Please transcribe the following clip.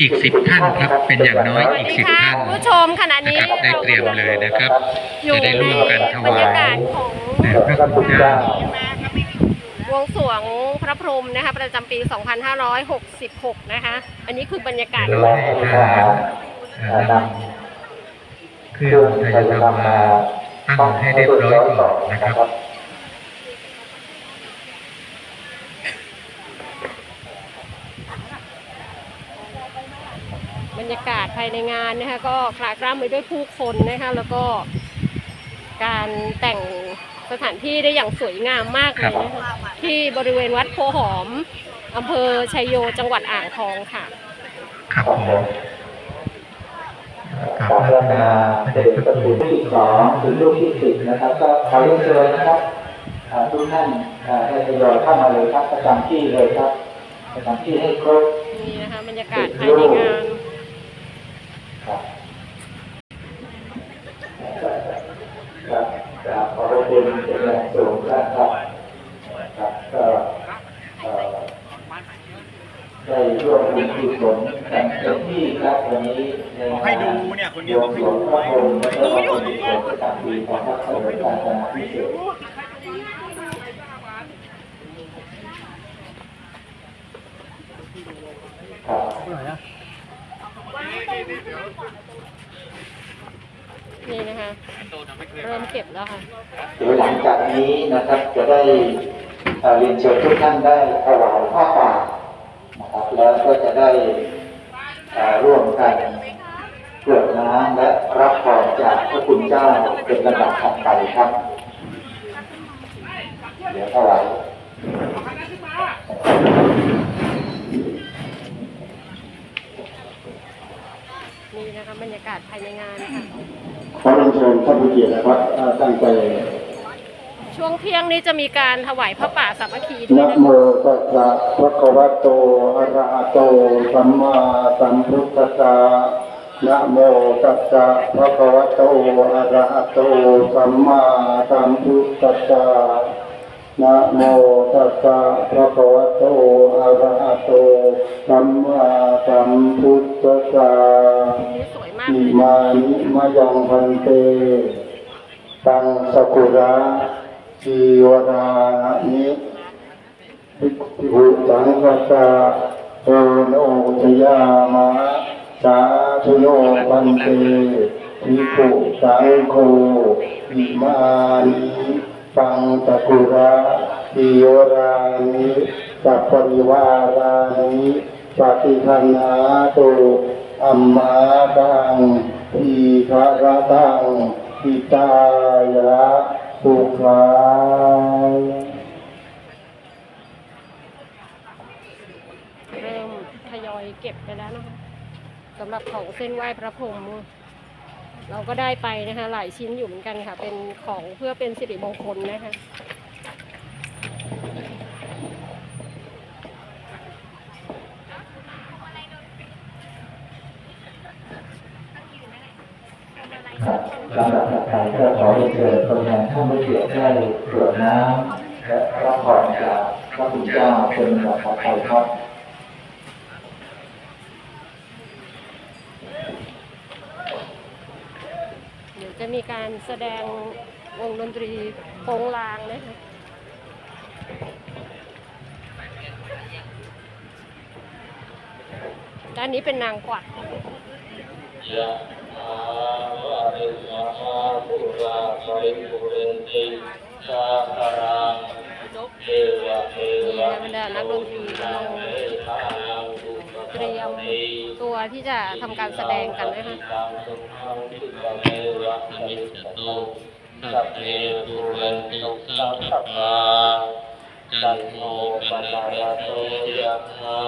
อีกสิบท่านครับเป็นอย่างน้อยสวัสอีกดีสิบค่ะท่านคุณผู้ชมขณะนะนี้ครับได้เตรียมเลยนะครับอยู่จะได้ร่วมกันถบรวารยายกาศของแด่พระคุณเจ้าบวงสรวงพระพรหมนะคะประจำปี 2566 นะคะ อันนี้คือบรรยากาศเราให้ทหารเอ่อนำเครื่องไทยธรรมมาตั้งให้เรียบร้อยก่อนนะครับ บรรยากาศภายในงานนะคะก็คลาคล่ำไปด้วยผู้คนนะคะแล้วก็การแต่งสถานที่ได้อย่างสวยงามมากเลยนะคะที่บริเวณวัดโพหอมอำเภอชัยโยจังหวัดอ่างทองค่ะ ครับผมกราบสาพระธนาพระเด็เดกชพประระคุตูณที่สองถึงลูกที่สิบนะครับ ก็ขอเรียนเชิญนะครับอ่าทุกท่านอ่าให้ทยอยเข้ามาเลยครับประจำที่เลยครับประจำที่ให้ครบนี่นะคะบรรยากาศภายในงาน ครับครับกราบขอบพระคุณเป็นอย่างสูงครับครับก็เอ่อ ได้ร่วมบุญกุศลกันเต็มที่ครับวันนี้ในงานให้ดูเนี่ยคนเดียวบอกให้ดูพระพรหมและก็บุญกุศลประจำปีของพระสมเด็จพระสังฆพิเศษครับนี่นะคะเริ่มเก็บแล้วค่ะเดี๋ยวหลังจากนี้นะครับจะได้เรียนเชิญทุกท่านได้ถวายผ้าป่า ก็จะได้เอ่อร่วมกันเกลือกน้ำและรับพรจากพระคุณเจ้าเป็นลำดับถัดไปครับ เดี๋ยวถวายนี่นะคะบรรยากาศภายในงานค่ะขอเรียนเชิญท่านผู้เกียรตินะครับเอ่อตั้งใจ ช่วงเที่ยงนี้จะมีการถวายพระป่าสามัคคีด้วนะยนะโมคะตัสสะภะคะวะโตอะระหะโตสัมมาสัมพุทธัสสะนะโมตัสสะภะคะวะโตอะระหะโตสัมมาสัมพุทธัสสะนะโมตัสสะภะคะวะโตอะระหะโตสัมมาสัมพุทธัสสะนี่สวยมากอิเลยมานิมายังพันเต ตังสกุระ จีวรานิภิกขุสังฆสะโอโนชยามะสาธุโยพันเตภิกขุสังโฆอิมานิตังสกุระจีวรานิสัพปริวารานิปฏิคันหาตุอัมมาตังทีฆระตังทิตายะ สุขายเริ่มทยอยเก็บไปแล้วนะคะสำหรับของเส้นไหว้พระพรหมเราก็ได้ไปนะคะหลายชิ้นอยู่เหมือนกันค่ะ เป็นของเพื่อเป็นสิริมงคลนะคะ ลำดับถัดไปก็ขอเรียนเชิญตัวแทนท่านผู้เกี่ยรติได้กรวดน้ำและรับพรจากพระคุณเจ้าเป็นลำดับถัดไปครับเดี๋ยวจะมีการแสดงวงดนตรีโปงลางนะคะด้านนี้เป็นนางกวักยะถาวะ ริวหาปุราปริปุเรนติสาคารังเอวะเอวะบรรดานักดนตรีกำลังเอทานังเตรียมตัวที่จะทำการแสดงกันนะคะตังสุขังทิกเมวะสัพเพปุเรนติสัพพปาจันโทปนะระโสยะถา